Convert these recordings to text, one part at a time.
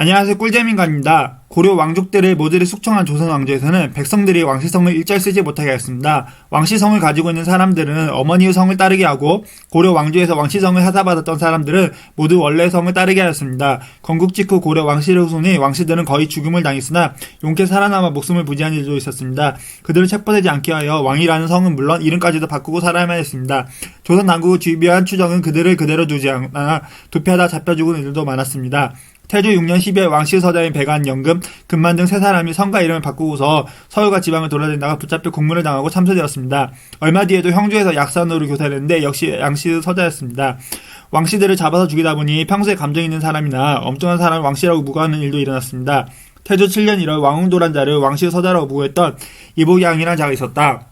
안녕하세요 꿀잼인간입니다. 고려 왕족들을 모두를 숙청한 조선 왕조에서는 백성들이 왕시성을 일절 쓰지 못하게 하였습니다. 왕시성을 가지고 있는 사람들은 어머니의 성을 따르게 하고 고려 왕조에서 왕시성을 하사받았던 사람들은 모두 원래 성을 따르게 하였습니다. 건국 직후 고려 왕실의 후손이 왕씨들은 거의 죽음을 당했으나 용케 살아남아 목숨을 부지한 일도 있었습니다. 그들을 체포되지 않게 하여 왕이라는 성은 물론 이름까지도 바꾸고 살아야만 했습니다. 조선 남국의 주비한 추정은 그들을 그대로 두지 않아 도피하다 잡혀 죽은 이들도 많았습니다. 태조 6년 12월 왕실 서자인 배관, 영금, 금만 등 세 사람이 성과 이름을 바꾸고서 서울과 지방을 돌아다니다가 붙잡혀 국문을 당하고 참수되었습니다. 얼마 뒤에도 형주에서 약산으로 교사했는데 역시 양씨 서자였습니다. 왕씨들을 잡아서 죽이다 보니 평소에 감정 있는 사람이나 엄청난 사람을 왕씨라고 무고하는 일도 일어났습니다. 태조 7년 1월 왕웅도란 자를 왕씨 서자라고 무고했던 이복양이라는 자가 있었다.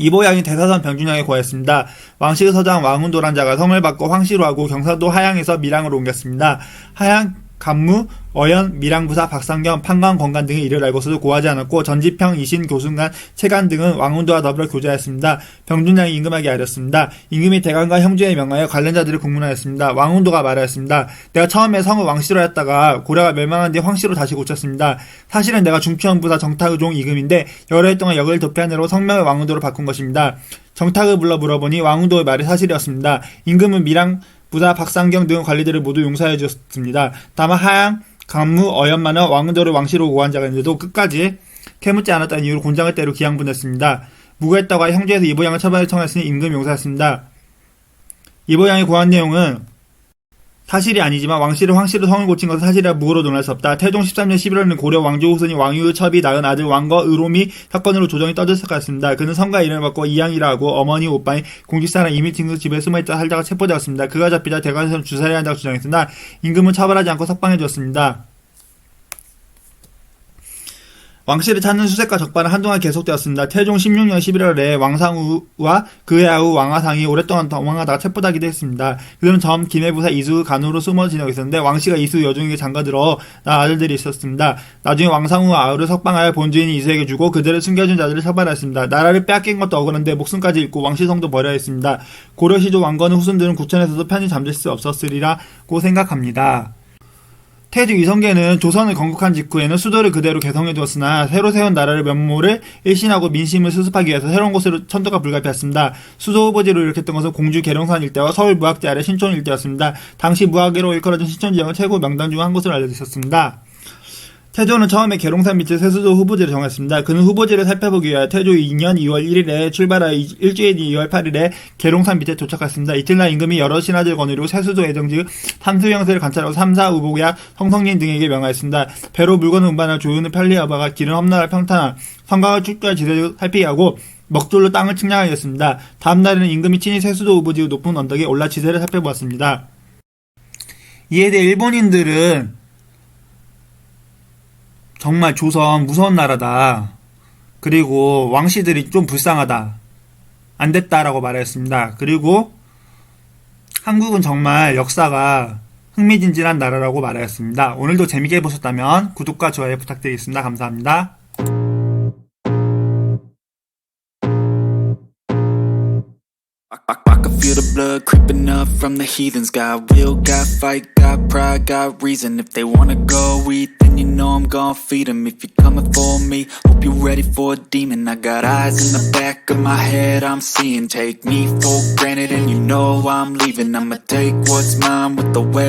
이보양이 대사선 병준양에 고했습니다. 왕실 서장 왕운도란 자가 성을 받고 황씨로 하고 경상도 하양에서 밀양으로 옮겼습니다. 하양, 간무, 어연, 밀양부사, 박상경, 판관, 건간 등의 일을 알고서도 고하지 않았고 전지평, 이신, 교순간, 채간 등은 왕운도와 더불어 교제하였습니다. 병준양이 임금에게 아렸습니다. 임금이 대관과 형제에 명하여 관련자들을 공문하였습니다. 왕운도가 말하였습니다. 내가 처음에 성을 왕씨로 했다가 고려가 멸망한 뒤 황씨로 다시 고쳤습니다. 사실은 내가 중추원부사 정탁의종 임금인데 여러 해 동안 역을 도피하느라고 성명을 왕운도로 바꾼 것입니다. 정탁을 불러 물어보니 왕운도의 말이 사실이었습니다. 임금은 밀양 부사 박상경 등 관리들을 모두 용서해 주었습니다. 다만 하양, 강무, 어연만은 왕운도를 왕시로 고한 자가 있는데도 끝까지 캐묻지 않았다는 이유로 곤장을 때로 기양분했습니다. 무고했다고 형제에서 이보양을 처벌을 청했으니 임금 용서했습니다. 이보양이 고한 내용은 사실이 아니지만 왕실은 황씨로 성을 고친 것은 사실이라 무고로 논할 수 없다. 태종 13년 11월에는 고려 왕조 후손이 왕유의 첩이 낳은 아들 왕거 의롬이 사건으로 조정이 떠들썩 같습니다. 그는 성과 이름을 바꿔 이양이라 하고 어머니 오빠인 공직사랑 이미팅도 집에 숨어있다 살다가 체포되었습니다. 그가 잡히자 대관에서 주사를 한다고 주장했으나 임금은 처벌하지 않고 석방해 줬습니다. 왕실을 찾는 수색과 적발은 한동안 계속되었습니다. 태종 16년 11월에 왕상우와 그의 아우 왕하상이 오랫동안 도망하다가 체포되기도 했습니다. 그들은 점 김해부사 이수 간우로 숨어 지내고 있었는데 왕씨가 이수 여종에게 장가들어 나 아들들이 있었습니다. 나중에 왕상우와 아우를 석방하여 본주인 이수에게 주고 그들을 숨겨준 자들을 처벌했습니다. 나라를 빼앗긴 것도 억울한데 목숨까지 잃고 왕시성도 버려야 했습니다. 고려시조 왕건의 후손들은 구천에서도 편히 잠들 수 없었으리라고 생각합니다. 태조 이성계는 조선을 건국한 직후에는 수도를 그대로 개성해 두었으나 새로 세운 나라를 면모를 일신하고 민심을 수습하기 위해서 새로운 곳으로 천도가 불가피했습니다. 수도 후보지로 일으켰던 것은 공주 계룡산 일대와 서울 무학지 아래 신촌 일대였습니다. 당시 무학으로 일컬어진 신촌 지역은 최고 명당 중 한 곳으로 알려져 있었습니다. 태조는 처음에 계룡산 밑에 세수도 후보지를 정했습니다. 그는 후보지를 살펴보기 위하여 태조 2년 2월 1일에 출발하여 이- 일주일 뒤 2월 8일에 계룡산 밑에 도착했습니다. 이튿날 임금이 여러 신하들 권유로 세수도 애정지 탐수형세를 관찰하고 삼사 우복야 성성님 등에게 명하였습니다. 배로 물건을 운반할 조윤의 편리여바가 길은 험난할 평탄한 성곽을 축구할 지대를 살피게 하고 먹돌로 땅을 측량하였습니다. 다음 날에는 임금이 친히 세수도 우보지의 높은 언덕에 올라 지대를 살펴보았습니다. 이에 대해 일본인들은 정말 조선 무서운 나라다. 그리고 왕씨들이 좀 불쌍하다. 안 됐다라고 말했습니다. 그리고 한국은 정말 역사가 흥미진진한 나라라고 말하였습니다. 오늘도 재밌게 보셨다면 구독과 좋아요 부탁드리겠습니다. 감사합니다. Feel the blood creeping up from the heathens. Got will, got fight, got pride, got reason. If they wanna go eat, you know I'm gonna feed them. If you're coming for me, hope you're ready for a demon. I got eyes in the back of my head, I'm seeing. Take me for granted, and you know I'm leaving. I'ma take what's mine with the web.